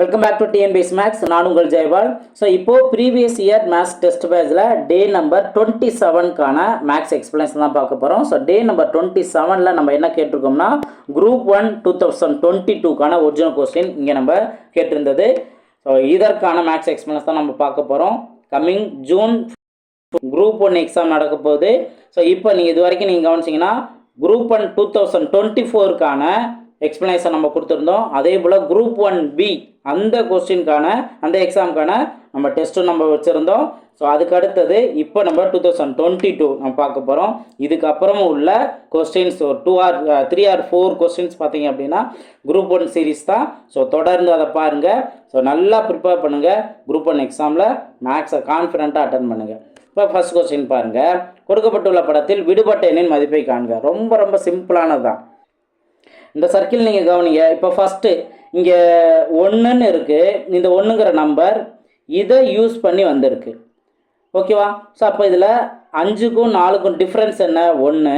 Welcome back to TNPSC maths நான் உங்கள் Jayapal. So இப்போது ப்ரீவியஸ் இயர் மேக்ஸ் டெஸ்ட் பேஜில் டே நம்பர் டுவெண்ட்டி செவனுக்கான மேக்ஸ் எக்ஸ்பிளன்ஸ் தான் பார்க்க போகிறோம் ஸோ டே நம்பர் டுவெண்ட்டி செவனில் நம்ம என்ன கேட்டிருக்கோம்னா group one two thousand twenty டூக்கான original question இங்கே நம்ம கேட்டிருந்தது. ஸோ இதற்கான மேக்ஸ் எக்ஸ்பிளன்ஸ் தான் நம்ம பார்க்க போகிறோம் coming June group one exam நடக்க போகுது. ஸோ இப்போ நீங்கள் இது வரைக்கும் நீங்கள் கவனிச்சிங்கன்னா group one two thousand twenty ஃபோருக்கான explanation நம்ம கொடுத்துருந்தோம். அதே போல் குரூப் ஒன் பி அந்த கொஸ்டினுக்கான அந்த எக்ஸாமுக்கான நம்ம டெஸ்ட்டும் நம்ம வச்சுருந்தோம். ஸோ அதுக்கு அடுத்தது இப்போ நம்ம டூ தௌசண்ட் டுவெண்ட்டி டூ நம்ம பார்க்க போகிறோம் இதுக்கப்புறமும் உள்ள கொஸ்டின்ஸ் ஒரு two or three or four questions பார்த்தீங்க அப்படின்னா குரூப் ஒன் சீரிஸ் தான். ஸோ தொடர்ந்து அதை பாருங்கள் ஸோ நல்லா ப்ரிப்பேர் பண்ணுங்கள் குரூப் ஒன் எக்ஸாமில் மேக்ஸை கான்ஃபிடண்ட்டாக அட்டன் பண்ணுங்கள் இப்போ ஃபர்ஸ்ட் கொஸ்டின் பாருங்கள் கொடுக்கப்பட்டுள்ள படத்தில் விடுபட்ட எண்ணின் மதிப்பை காண்க. ரொம்ப ரொம்ப சிம்பிளானது தான் இந்த சர்க்கிள் நீங்கள் கவனிங்க. இப்போ ஃபஸ்ட்டு இங்கே ஒன்றுன்னு இருக்குது இந்த ஒன்றுங்கிற நம்பர் இதை யூஸ் பண்ணி வந்திருக்கு. ஓகேவா ஸோ அப்போ இதில் அஞ்சுக்கும் நாலுக்கும் டிஃப்ரென்ஸ் என்ன? ஒன்று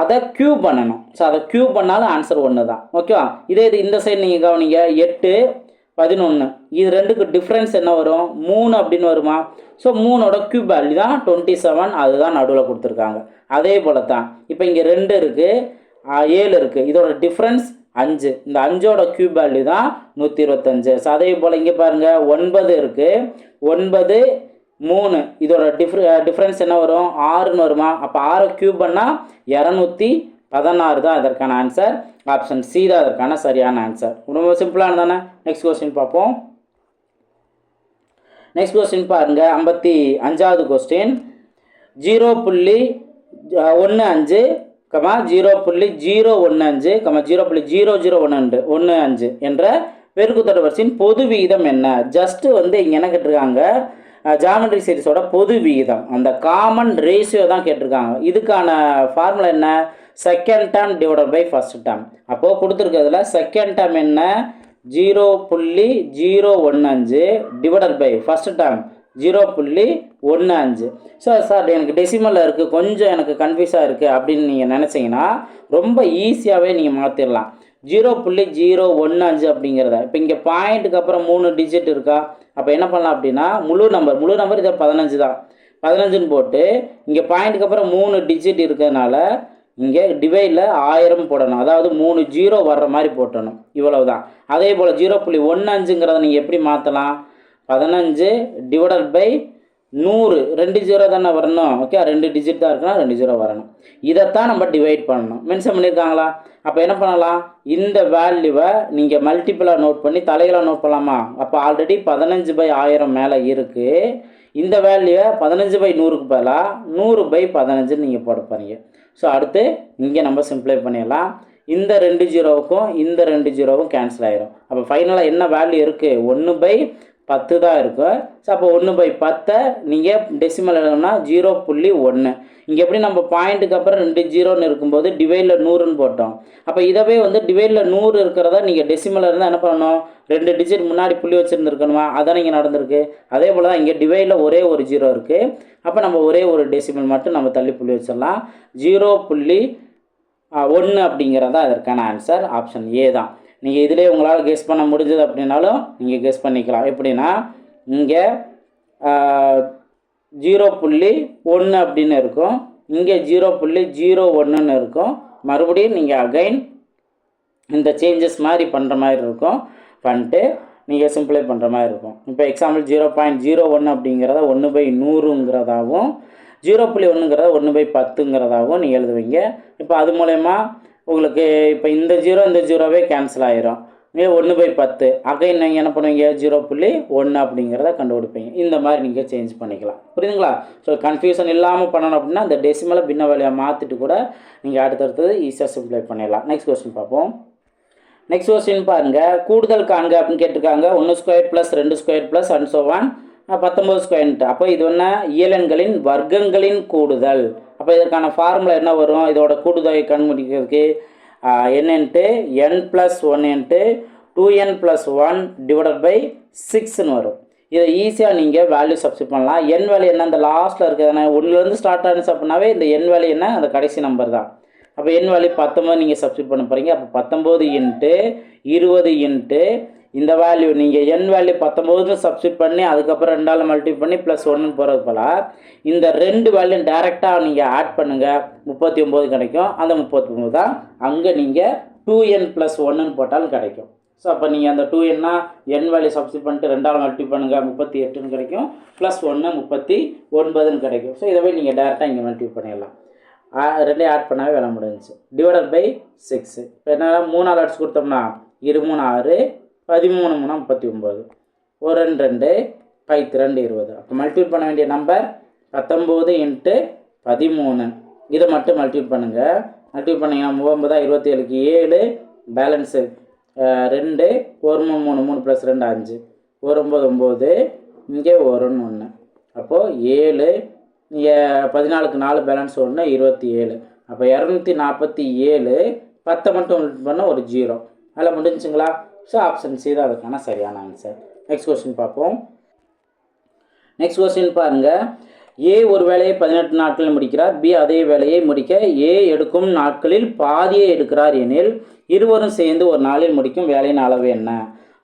அதை க்யூ பண்ணணும். ஸோ அதை க்யூ பண்ணாலும் ஆன்சர் ஒன்று தான் ஓகேவா இதே இது இந்த சைடு நீங்கள் கவனிங்க. எட்டு பதினொன்று இது ரெண்டுக்கு டிஃப்ரென்ஸ் என்ன வரும்? மூணு அப்படின்னு வருமா? ஸோ மூணோட க்யூப் வேல்யூ தான் டுவெண்ட்டி செவன் அதுதான் நடுவில் கொடுத்துருக்காங்க. அதே போல தான் இப்போ இங்கே ரெண்டு இருக்குது ஏழு இருக்குது இதோட டிஃப்ரென்ஸ் அஞ்சு. இந்த அஞ்சோட கியூப் வேல்யூ தான் நூற்றி இருபத்தஞ்சு ஸோ அதே போல் இங்கே பாருங்கள் ஒன்பது இருக்குது ஒன்பது மூணு. இதோட டிஃப்ரெ டிஃப்ரென்ஸ் என்ன வரும்? ஆறுன்னு வருமா? அப்போ ஆறை கியூப் பண்ணால் இரநூத்தி பதினாறு தான் அதற்கான ஆன்சர் ஆப்ஷன் சி தான் அதற்கான சரியான ஆன்சர் ரொம்ப சிம்பிளான தானே? நெக்ஸ்ட் கொஸ்டின் பார்ப்போம். நெக்ஸ்ட் கொஸ்டின் பாருங்கள் ஐம்பத்தி அஞ்சாவது கொஸ்டின் ஜீரோ புள்ளி ஒன்று அஞ்சு கமா ஜீரோ புள்ளி ஜீரோ ஒன்று அஞ்சு கமா ஜீரோ புள்ளி ஜீரோ ஜீரோ ஒன்று ஒன்று அஞ்சு என்ற பெருக்குத்தொடர் வரிசையின் பொது விகிதம் என்ன? ஜஸ்ட்டு வந்து இங்கே என்ன கேட்டிருக்காங்க? ஜாமெட்ரி சீரிஸோட பொது விகிதம். அந்த காமன் ரேஷியோ தான் கேட்டிருக்காங்க. இதுக்கான ஃபார்முலா என்ன? Second term divided by first term அப்போது கொடுத்துருக்கிறதுல செகண்ட் டேர்ம் என்ன? ஜீரோ புள்ளி ஜீரோ ஒன்று அஞ்சு divided by first term zero புள்ளி ஒன்று அஞ்சு. ஸோ சார் எனக்கு டெசிமலில் இருக்குது கொஞ்சம் எனக்கு கன்ஃபியூஸாக இருக்குது அப்படின்னு நீங்கள் நினச்சிங்கன்னா ரொம்ப ஈஸியாகவே நீங்கள் மாற்றிடலாம் ஜீரோ புள்ளி ஜீரோ ஒன்று அஞ்சு அப்படிங்கிறத. இப்போ இங்கே பாயிண்ட்டுக்கு அப்புறம் மூணு டிஜிட் இருக்கா? அப்போ என்ன பண்ணலாம் அப்படின்னா முழு நம்பர் முழு நம்பர் இதை பதினஞ்சு தான். பதினஞ்சுன்னு போட்டு இங்கே பாயிண்ட்டுக்கு அப்புறம் மூணு டிஜிட் இருக்கிறதுனால இங்கே டிவைடில் ஆயிரம் போடணும். அதாவது மூணு ஜீரோ வர்ற மாதிரி போட்டணும். இவ்வளவு தான் அதே போல் ஜீரோ புள்ளி ஒன்று அஞ்சுங்கிறத நீங்கள் எப்படி மாற்றலாம் பதினஞ்சு டிவைடட் பை நூறு. ரெண்டு ஜீரோ தானே வரணும். ஓகே ரெண்டு டிஜிட் தான் இருக்குன்னா ரெண்டு ஜீரோ வரணும். இதைத்தான் நம்ம டிவைட் பண்ணணும். மென்ஷன் பண்ணியிருக்காங்களா? அப்போ என்ன பண்ணலாம்? இந்த வேல்யூவை நீங்கள் மல்டிப்பிளாக நோட் பண்ணி தலைகளாக நோட் பண்ணலாமா? அப்போ ஆல்ரெடி பதினஞ்சு பை ஆயிரம் மேலே இருக்குது இந்த வேல்யூவை பதினஞ்சு பை நூறுக்கு பதிலாக நூறு பை பதினஞ்சுன்னு நீங்கள் போட போகிறீங்க ஸோ அடுத்து இங்கே நம்ம சிம்ப்ளை பண்ணிடலாம். இந்த ரெண்டு ஜீரோவுக்கும் இந்த ரெண்டு ஜீரோவும் கேன்சல் ஆயிரும். அப்போ ஃபைனலாக என்ன வேல்யூ இருக்குது ஒன்று பை பத்து தான் இருக்கும் ஸோ அப்போ ஒன்று பை பத்தை நீங்கள் டெசிமல் எழுதணும்னா ஜீரோ புள்ளி ஒன்று இங்கே எப்படி நம்ம பாயிண்ட்டுக்கு அப்புறம் ரெண்டு ஜீரோன்னு இருக்கும்போது டிவைடில் நூறுன்னு போட்டோம். அப்போ இதவே வந்து டிவைடில் நூறு இருக்கிறத நீங்கள் டெசிமல் இருந்தால் என்ன பண்ணணும்? ரெண்டு டிஜிட் முன்னாடி புள்ளி வச்சுருந்துருக்கணுமா? அதான் இங்கே நடந்திருக்கு. அதே போல் தான் இங்கே டிவைடில் ஒரே ஒரு ஜீரோ இருக்குது அப்போ நம்ம ஒரே ஒரு டெசிமல் மட்டும் நம்ம தள்ளி புள்ளி வச்சிடலாம். ஜீரோ புள்ளி ஒன்று அப்படிங்கிறதா அதற்கான ஆன்சர் ஆப்ஷன் ஏ தான். நீங்கள் இதிலே உங்களால் கெஸ் பண்ண முடிஞ்சது அப்படின்னாலும் நீங்கள் கெஸ் பண்ணிக்கலாம். எப்படின்னா இங்கே ஜீரோ புள்ளி ஒன்று அப்படின்னு இருக்கும். இங்கே ஜீரோ புள்ளி ஜீரோ ஒன்றுன்னு இருக்கும். மறுபடியும் நீங்கள் அகைன் இந்த சேஞ்சஸ் மாதிரி பண்ணுற மாதிரி இருக்கும். பண்ணிட்டு நீங்கள் சிம்பிளை பண்ணுற மாதிரி இருக்கும். இப்போ எக்ஸாம்பிள் ஜீரோ பாயிண்ட் ஜீரோ ஒன்று அப்படிங்கிறத ஒன்று பை நூறுங்கிறதாகவும் ஜீரோ புள்ளி ஒன்றுங்கிறத ஒன்று பை பத்துங்கிறதாகவும் நீங்கள் எழுதுவீங்க. இப்போ அது மூலயமா உங்களுக்கு இப்போ இந்த ஜீரோ இந்த ஜீரோவே கேன்சல் ஆயிரும். நீங்கள் ஒன்று பை பத்து. அகைன் நீங்கள் என்ன பண்ணுவீங்க? ஜீரோ புள்ளி ஒன்று அப்படிங்கிறத கண்டுபிடிப்பீங்க. இந்த மாதிரி நீங்கள் சேஞ்ச் பண்ணிக்கலாம். புரியுதுங்களா? ஸோ கன்ஃபியூஷன் இல்லாமல் பண்ணணும் அப்படின்னா அந்த டெசிமலை பின்ன வேலையை மாற்றிட்டு கூட நீங்கள் அடுத்தடுத்தது ஈஸியாக சிம்ப்ளை பண்ணிடலாம். நெக்ஸ்ட் கொஸ்டின் பார்ப்போம். நெக்ஸ்ட் கொஸ்டின் பாருங்கள் கூடுதல் காண்க அப்படின்னு கேட்டிருக்காங்க. ஒன்று ஸ்கொயர் ப்ளஸ் ரெண்டு ஸ்கொயர் ப்ளஸ் அண்ட் ஒன் பத்தொம்பது ஸ்கொயர்ன்ட்டு அப்போ இது ஒன்று இயலன்களின் வர்க்கங்களின் கூடுதல். அப்போ இதற்கான ஃபார்முலா என்ன வரும்? இதோட கூடுதொகை கண்டுபிடிக்கிறதுக்கு என்னன்ட்டு n plus one into two n plus one divided by சிக்ஸ்னு வரும். இதை ஈஸியாக நீங்கள் வேல்யூ சப்ஸ்டிட் பண்ணலாம். என் வேல்யூ என்ன? அந்த லாஸ்ட்டில் இருக்கிறதுனா ஒன்றுலேருந்து ஸ்டார்ட் ஆனிச்சு அப்படின்னாவே இந்த என் வேல்யூ என்ன? அந்த கடைசி நம்பர் தான். அப்போ என் வேல்யூ பத்தொம்பது நீங்கள் சப்ஸ்டிட் பண்ண போகிறீங்க அப்போ பத்தொம்போது இன்ட்டு இருபது இன்ட்டு இந்த வேல்யூ நீங்கள் என் வேல்யூ பத்தொம்போதுன்னு சப்ஸ்டியூட் பண்ணி அதுக்கப்புறம் ரெண்டால் மல்டிப் பண்ணி ப்ளஸ் ஒன்று போகிறது போல் இந்த ரெண்டு வேல்யூ டேரெக்டாக நீங்கள் ஆட் பண்ணுங்கள் முப்பத்தி ஒம்பது கிடைக்கும். அந்த முப்பத்தி ஒம்பது தான் அங்கே நீங்கள் டூ என் ப்ளஸ் ஒன்றுன்னு போட்டாலும் கிடைக்கும். ஸோ அப்போ நீங்கள் அந்த டூ என்னா என் வேல்யூ சப்ஸ்டியூட் பண்ணிட்டு ரெண்டால் மல்டிப் பண்ணுங்கள் முப்பத்தி எட்டுன்னு கிடைக்கும். ப்ளஸ் ஒன்று முப்பத்தி ஒன்பதுன்னு கிடைக்கும். ஸோ இதை போய் நீங்கள் டேரெக்டாக இங்கே மல்டிப் பண்ணிடலாம். ஆ, ரெண்டையும் ஆட் பண்ணாவே வேலை முடிஞ்சுச்சு. டிவைடட் பை சிக்ஸு இப்போ என்னென்னா மூணால் அலர்ட்ஸ் கொடுத்தோம்னா இரு மூணு ஆறு பதிமூணு மூணு முப்பத்தி ஒம்பது ஒரு ரெண்டு ரெண்டு பைத்து ரெண்டு இருபது. அப்போ மல்டிபிள் பண்ண வேண்டிய நம்பர் பத்தொம்போது இன்ட்டு பதிமூணு. இதை மட்டும் மல்டிபிள் பண்ணுங்கள் மல்டிபிள் பண்ணிங்கன்னா முப்பொம்பதா இருபத்தி ஏழுக்கு ஏழு. பேலன்ஸு ரெண்டு. ஒரு மூணு மூணு மூணு ப்ளஸ் ரெண்டு அஞ்சு. ஒரு ஒம்பது ஒம்பது இங்கே ஒருன்னு ஒன்று அப்போது ஏழு. இங்கே பதினாலுக்கு நாலு பேலன்ஸ் ஒன்று இருபத்தி ஏழு. அப்போ இரநூத்தி நாற்பத்தி ஏழு. பத்தை மட்டும் பண்ண ஒரு ஜீரோ அதில் முடிஞ்சுங்களா? ஸோ ஆப்ஷன் சி தான் அதுக்கான சரியான ஆன்சர் நெக்ஸ்ட் கொஸ்டின் பார்ப்போம். நெக்ஸ்ட் கொஸ்டின் பாருங்க. ஏ ஒரு வேலையை பதினெட்டு நாட்களில் முடிக்கிறார். பி அதே வேலையை முடிக்க ஏ எடுக்கும் நாட்களில் பாதியை எடுக்கிறார் எனில் இருவரும் சேர்ந்து ஒரு நாளில் முடிக்கும் வேலையின் அளவு என்ன?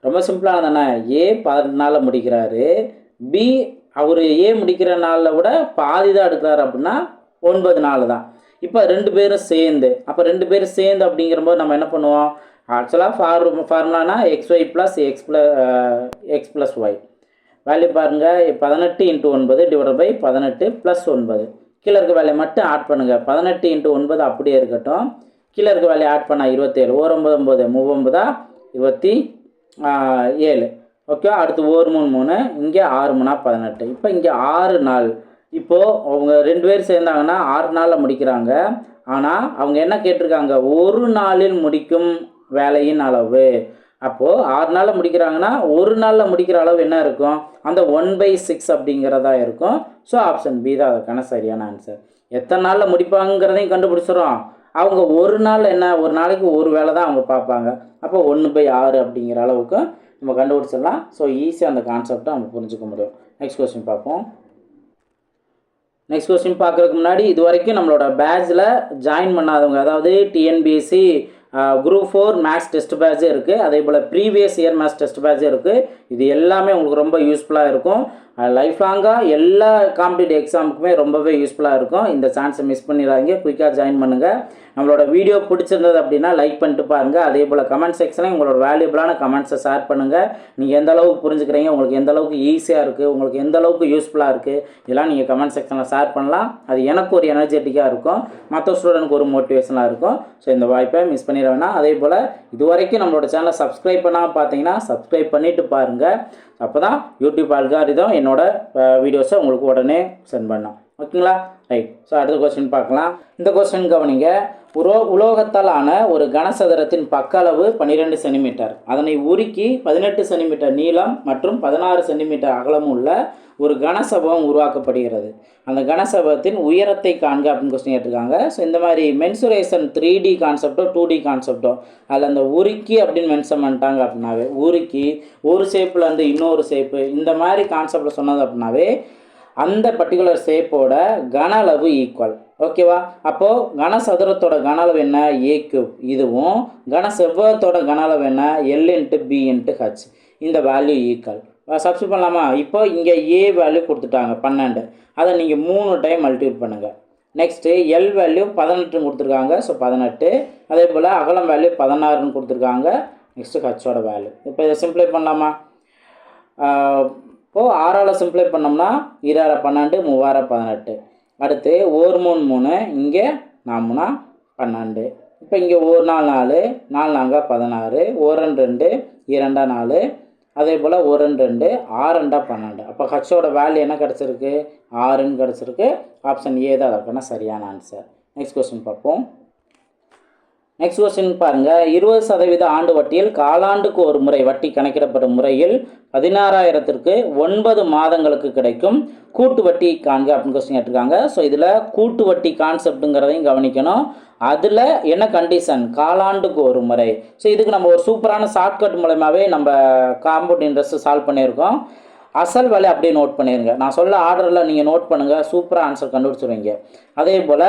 ரொம்ப சிம்பிளான தானே. ஏ பதினெட்டு நாளில் முடிக்கிறாரு. பி அவர் ஏ முடிக்கிற நாளில் விட பாதி தான் எடுக்கிறார் அப்படின்னா ஒன்பது நாள் தான். இப்போ ரெண்டு பேரும் சேர்ந்து அப்போ ரெண்டு பேரும் சேர்ந்து அப்படிங்கிறபோது நம்ம என்ன பண்ணுவோம்? ஆக்சுவலாக for ஃபார்முலானா x y plus x plus x plus y value பாருங்கள் பதினெட்டு இன்ட்டு ஒன்பது டிவைட் பை பதினெட்டு ப்ளஸ் ஒன்பது. கீழே இருக்க வேலையை மட்டும் ஆட் பண்ணுங்கள் பதினெட்டு இன்ட்டு ஒன்பது அப்படியே இருக்கட்டும். கீழே இருக்க வேலையை ஆட் பண்ணால் இருபத்தேழு. ஓர் ஒம்பது ஒம்பது மூவொம்பதா இருபத்தி ஏழு. ஓகே அடுத்து ஒரு மூணு மூணு. இங்கே ஆறு மூணா பதினெட்டு. இப்போ இங்கே ஆறு நாள். இப்போது அவங்க ரெண்டு பேர் சேர்ந்தாங்கன்னா ஆறு நாளில் முடிக்கிறாங்க. ஆனால் அவங்க என்ன கேட்டிருக்காங்க? ஒரு நாளில் முடிக்கும் வேலையின் அளவு. அப்போது ஆறு நாளில் முடிக்கிறாங்கன்னா ஒரு நாளில் முடிக்கிற அளவு என்ன இருக்கும்? அந்த ஒன் பை சிக்ஸ் அப்படிங்கிறதா இருக்கும். ஸோ ஆப்ஷன் பி தான் அதுக்கான சரியான ஆன்சர் எத்தனை நாளில் முடிப்பாங்கிறதையும் கண்டுபிடிச்சிடும் அவங்க ஒரு நாள் என்ன? ஒரு நாளைக்கு ஒரு வேலை தான் அவங்க பார்ப்பாங்க. அப்போ ஒன்று பை ஆறு அப்படிங்கிற அளவுக்கு நம்ம கண்டுபிடிச்சிடலாம். ஸோ ஈஸியாக அந்த கான்செப்டை நம்ம புரிஞ்சுக்க முடியும். நெக்ஸ்ட் கொஸ்டின் பார்ப்போம். நெக்ஸ்ட் கொஸ்டின் பார்க்குறதுக்கு முன்னாடி இது வரைக்கும் நம்மளோட பேட்சில் ஜாயின் பண்ணாதவங்க அதாவது TNPSC group four maths test பேட்சும் இருக்குது அதே போல் ப்ரீவியஸ் இயர் மேக்ஸ் டெஸ்ட் பேட்சும் இருக்குது இது எல்லாமே உங்களுக்கு ரொம்ப யூஸ்ஃபுல்லாக இருக்கும். லைஃப் லாங்காக எல்லா காம்படிட்டிவ் எக்ஸாமுக்குமே ரொம்பவே யூஸ்ஃபுல்லாக இருக்கும். இந்த சான்ஸை மிஸ் பண்ணிடாதீங்க. குயிக்காக ஜாயின் பண்ணுங்கள் நம்மளோட வீடியோ பிடிச்சிருந்தது அப்படின்னா லைக் பண்ணிட்டு பாருங்கள் அதே போல் கமெண்ட் செக்ஷனில் உங்களோட வேல்யூபிளான கமெண்ட்ஸை ஷேர் பண்ணுங்கள் நீங்கள் எந்த அளவுக்கு புரிஞ்சுக்கிறீங்க உங்களுக்கு எந்த அளவுக்கு ஈஸியாக இருக்குது உங்களுக்கு எந்த அளவுக்கு யூஸ்ஃபுல்லாக இருக்குது இதெல்லாம் நீங்கள் கமெண்ட் செக்ஷனில் ஷேர் பண்ணலாம். அது எனக்கு ஒரு எனர்ஜெட்டிக்காக இருக்கும். மற்ற ஸ்டூடெண்ட்க்கு ஒரு மோட்டிவேஷனாக இருக்கும். ஸோ இந்த வாய்ப்பை மிஸ் பண்ணிட வேணாம். அதே போல் இது வரைக்கும் நம்மளோட சேனலை சப்ஸ்கிரைப் பண்ணாமல் பார்த்தீங்கன்னா சப்ஸ்கிரைப் பண்ணிவிட்டு பாருங்கள் அப்போ தான் யூடியூப் அல்காரிதம் என்னோடய வீடியோஸை உங்களுக்கு உடனே சென்ட் பண்ணோம். ஓகேங்களா ரைட் ஸோ அடுத்த கொஸ்டின் பார்க்கலாம். இந்த கொஸ்டின் கவனிங்க. உலோ உலோகத்தால் ஆன ஒரு கனசதுரத்தின் பக்க அளவு பன்னிரெண்டு சென்டிமீட்டர். அதனை உருக்கி பதினெட்டு சென்டிமீட்டர் நீளம் மற்றும் பதினாறு சென்டிமீட்டர் அகலம் உள்ள ஒரு கனசபம் உருவாக்கப்படுகிறது. அந்த கனசபத்தின் உயரத்தை காண்க அப்படின்னு கொஸ்டின் கேட்டிருக்காங்க. ஸோ இந்த மாதிரி மென்சுரேஷன் த்ரீ டி கான்செப்டோ டூ டி கான்செப்டோ அதில் அந்த உருக்கி அப்படின்னு மென்ஷன் பண்ணிட்டாங்க அப்படின்னாவே உருக்கி ஒரு ஷேப்பில் வந்து இன்னொரு ஷேப்பு இந்த மாதிரி கான்செப்டில் சொன்னது அப்படின்னாவே அந்த பர்டிகுலர் ஷேப்போட கன அளவு ஈக்குவல் ஓகேவா அப்போது கனசதுரத்தோட கன அளவு என்ன? ஏ கியூப் இதுவும் கன செவ்வகத்தோட கன அளவு என்ன? L into B into H இந்த வேல்யூ ஈக்குவல் சப்ஸ்டியூட் பண்ணலாமா? இப்போ இங்கே ஏ வேல்யூ கொடுத்துட்டாங்க பன்னெண்டு. அதை நீங்கள் மூணு டைம் மல்டிபிள் பண்ணுங்கள் நெக்ஸ்ட்டு எல் வேல்யூ பதினெட்டுன்னு கொடுத்துருக்காங்க ஸோ பதினெட்டு. அதே போல் அகலம் வேல்யூ பதினாறுன்னு கொடுத்துருக்காங்க நெக்ஸ்ட்டு ஹச்சோட வேல்யூ இப்போ இதை சிம்ப்ளை பண்ணலாமா? இப்போது ஆறால் சிம்ப்ளை பண்ணோம்னா இராற பன்னெண்டு மூவார பதினெட்டு. அடுத்து ஒரு மூணு மூணு இங்கே நாமுனா பன்னெண்டு. இப்போ இங்கே ஒரு நாலு நாலு நாலு நாங்க பதினாறு ஒரு ரெண்டு ரெண்டு இரண்டா நாலு. அதே போல் ஒரு ரெண்டு ரெண்டு ஆறு ரெண்டா பன்னெண்டு. அப்போ ஹச்சோட வேல்யூ என்ன கிடச்சிருக்கு? ஆறுன்னு கிடச்சிருக்கு. ஆப்ஷன் ஏ தான். அதுக்கான சரியான ஆன்சர் நெக்ஸ்ட் கொஸ்டின் பார்ப்போம். நெக்ஸ்ட் கொஸ்டின் பாருங்க. இருபது சதவீத ஆண்டு வட்டியில் காலாண்டுக்கு ஒரு முறை வட்டி கணக்கிடப்படும் முறையில் பதினாறாயிரத்திற்கு ஒன்பது மாதங்களுக்கு கிடைக்கும் கூட்டு வட்டி காண்க அப்படின்னு கொஸ்டின் கேட்டிருக்காங்க. ஸோ இதில் கூட்டு வட்டி கான்செப்ட்டுங்கிறதையும் கவனிக்கணும். அதில் என்ன கண்டிஷன் காலாண்டுக்கு ஒரு முறை. ஸோ இதுக்கு நம்ம ஒரு சூப்பரான ஷார்ட்கட் மூலயமாவே நம்ம காம்பவுண்ட் இன்ட்ரெஸ்ட் சால்வ் பண்ணியிருக்கோம். அசல் விலை அப்படியே நோட் பண்ணிடுங்க நான் சொல்ல ஆர்டரில் நீங்கள் நோட் பண்ணுங்கள் சூப்பராக ஆன்சர் கண்டுபிடிச்சிருவீங்க. அதே போல்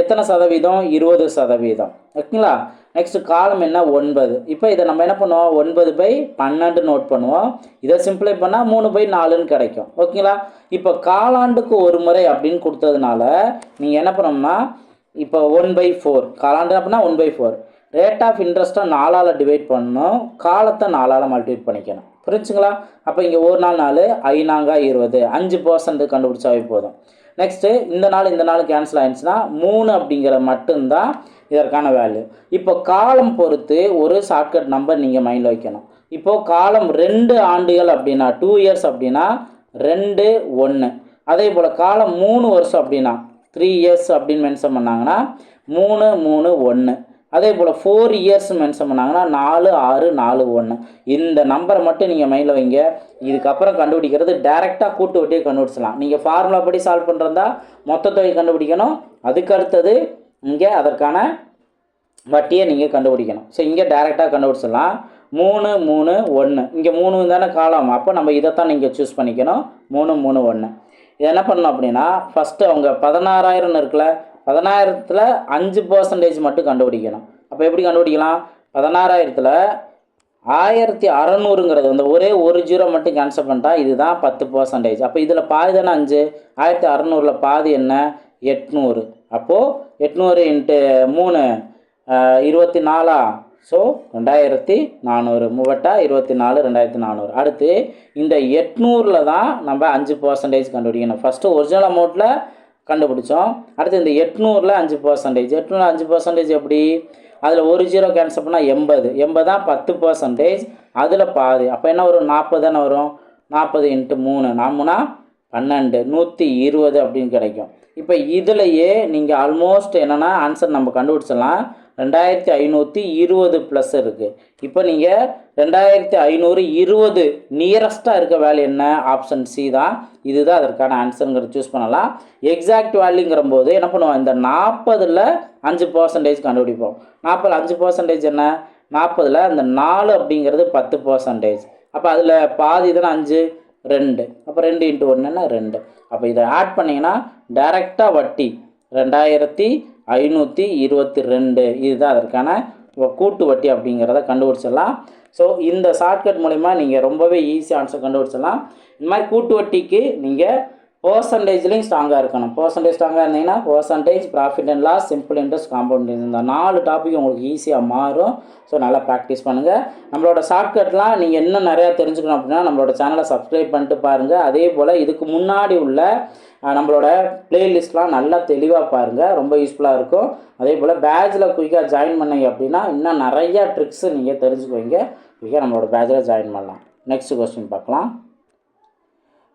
எத்தனை சதவீதம்? இருபது சதவீதம். ஓகேங்களா? நெக்ஸ்ட் காலம் என்ன? ஒன்பது. இப்போ இதை நம்ம என்ன பண்ணுவோம்? ஒன்பது பை பன்னெண்டு நோட் பண்ணுவோம். இதை சிம்பிளை பண்ணால் மூணு பை நாலுன்னு கிடைக்கும். ஓகேங்களா? இப்போ காலாண்டுக்கு ஒரு முறை அப்படின்னு கொடுத்ததுனால நீங்கள் என்ன பண்ணணும்னா இப்போ ஒன் பை ஃபோர் காலாண்டு அப்படின்னா one by four rate of இன்ட்ரெஸ்ட்டை நாலால் டிவைட் பண்ணணும். காலத்தை நாலால் மல்டிவேட் பண்ணிக்கணும். புரிஞ்சுங்களா? அப்போ இங்கே ஒரு நாள் நாலு ஐநாங்கா இருபது. அஞ்சு பர்சன்ட் கண்டுபிடிச்சாவே போதும். நெக்ஸ்ட்டு இந்த நாள் இந்த நாள் கேன்சல் ஆயிடுச்சுன்னா மூணு அப்படிங்கிற மட்டும்தான் இதற்கான வேல்யூ இப்போ காலம் பொறுத்து ஒரு ஷார்ட்கட் நம்பர் நீங்கள் மைண்டில் வைக்கணும். இப்போது காலம் ரெண்டு ஆண்டுகள் அப்படின்னா டூ இயர்ஸ் அப்படின்னா ரெண்டு ஒன்று அதே போல் காலம் மூணு வருஷம் அப்படின்னா த்ரீ இயர்ஸ் அப்படின்னு மென்ஷன் பண்ணாங்கன்னா மூணு மூணு ஒன்று அதே போல் ஃபோர் இயர்ஸ் மென்ஷன் பண்ணாங்கன்னா நாலு ஆறு நாலு ஒன்று இந்த நம்பரை மட்டும் நீங்கள் மைண்டில் வைங்க. இதுக்கப்புறம் கண்டுபிடிக்கிறது டைரெக்டாக கூட்டு வட்டியை கண்டுபிடிச்சலாம் நீங்கள் ஃபார்முலா படி சால்வ் பண்ணுறதா மொத்த தொகை கண்டுபிடிக்கணும். அதுக்கு அடுத்தது இங்கே அதற்கான வட்டியை நீங்கள் கண்டுபிடிக்கணும். ஸோ இங்கே டைரெக்டாக கண்டுபிடிச்சிடலாம். மூணு மூணு ஒன்று இங்கே மூணு தானே காலம் அப்போ நம்ம இதைத்தான் நீங்கள் சூஸ் பண்ணிக்கணும். மூணு மூணு ஒன்று இது என்ன பண்ணணும் அப்படின்னா ஃபஸ்ட்டு அவங்க பதினாறாயிரம்னு இருக்குல்ல பதினாயிரத்தில் அஞ்சு பர்சன்டேஜ் மட்டும் கண்டுபிடிக்கணும். அப்போ எப்படி கண்டுபிடிக்கலாம்? பதினாறாயிரத்தில் ஆயிரத்தி அறநூறுங்கிறது வந்து ஒரே ஒரு ஜீரோ மட்டும் கேன்சல் பண்ணிட்டா இதுதான் பத்து பர்சன்டேஜ் அப்போ இதில் பாதி தானே அஞ்சு? ஆயிரத்தி அறநூறில் பாதி என்ன? எட்நூறு. அப்போது எட்நூறு இன்ட்டு மூணு இருபத்தி நாலா? ஸோ ரெண்டாயிரத்தி நானூறு. மூவட்டா இருபத்தி நாலு ரெண்டாயிரத்தி நானூறு. அடுத்து இந்த எட்நூறில் தான் நம்ம அஞ்சு பர்சன்டேஜ் கண்டுபிடிக்கணும். ஃபஸ்ட்டு ஒரிஜினல் அமௌண்ட்டில் கண்டுபிடிச்சோம். அடுத்து இந்த எட்நூறில் அஞ்சு பர்சன்டேஜ் எட்நூறு அஞ்சு பர்சன்டேஜ் எப்படி? அதில் ஒரு ஜீரோ கேன்சல் பண்ணால் எண்பது. எண்பதா பத்து பர்சன்டேஜ் அதில் பாதி. அப்போ என்ன வரும்? நாற்பது தானே வரும்? நாற்பது இன்ட்டு மூணு. நாமுனா பன்னெண்டு. நூற்றி இருபது அப்படின்னு கிடைக்கும். இப்போ இதுலையே நீங்கள் ஆல்மோஸ்ட் என்னென்னா ஆன்சர் நம்ம கண்டுபிடிச்சிடலாம். ரெண்டாயிரத்தி ஐநூற்றி இருபது ப்ளஸ் இருக்குது இப்போ நீங்கள் ரெண்டாயிரத்தி ஐநூறு இருபது நியரஸ்ட்டாக இருக்க வேல்யூ என்ன? ஆப்ஷன் சி தான். இதுதான் அதற்கான ஆன்சருங்கிறத சூஸ் பண்ணலாம். எக்ஸாக்ட் வேல்யூங்கிற போது என்ன பண்ணுவோம்? இந்த நாற்பதில் அஞ்சு பர்சன்டேஜ் கண்டுபிடிப்போம். நாற்பது அஞ்சு பர்சன்டேஜ் என்ன? நாற்பதில் அந்த நாலு அப்படிங்கிறது பத்து பர்சன்டேஜ் அப்போ அதில் பாதி தானே அஞ்சு? ரெண்டு. அப்போ ரெண்டு இன்ட்டு ஒன்றுன்னா ரெண்டு. அப்போ இதை ஆட் பண்ணிங்கன்னா டைரெக்டாக வட்டி. ரெண்டாயிரத்தி ஐநூற்றி இருபத்தி ரெண்டு. இதுதான் அதற்கான கூட்டு வட்டி அப்படிங்கிறத கண்டுபிடிச்சிடலாம். ஸோ இந்த ஷார்ட்கட் மூலிமா நீங்கள் ரொம்பவே ஈஸி ஆன்சர் கண்டுபிடிச்சிடலாம். இந்த மாதிரி கூட்டு வட்டிக்கு நீங்கள் பர்சன்டேஜ்லேயும் ஸ்ட்ராங்காக இருக்கணும். பர்சன்டேஜ் ஸ்ட்ராங்காக இருந்தீங்கன்னா percentage profit and loss simple interest compound இந்த நாலு டாபிக் உங்களுக்கு ஈஸியாக மாறும். ஸோ நல்லா ப்ராக்டிஸ் பண்ணுங்கள் நம்மளோட ஷார்ட்கட்லாம் நீங்கள் இன்னும் நிறையா தெரிஞ்சுக்கணும் அப்படின்னா நம்மளோட சேனலை சப்ஸ்கிரைப் பண்ணிட்டு பாருங்கள் அதே போல் இதுக்கு முன்னாடி உள்ள நம்மளோட பிளேலிஸ்ட்லாம் நல்லா தெளிவாக பாருங்கள் ரொம்ப யூஸ்ஃபுல்லாக இருக்கும். அதே போல் பேட்சில் குயிக்காக ஜாயின் பண்ணீங்க அப்படின்னா இன்னும் நிறையா ட்ரிக்ஸு நீங்கள் தெரிஞ்சுக்குவீங்க. குயிக்காக நம்மளோட பேட்சில் ஜாயின் பண்ணலாம். நெக்ஸ்ட் கொஸ்டின் பார்க்கலாம்.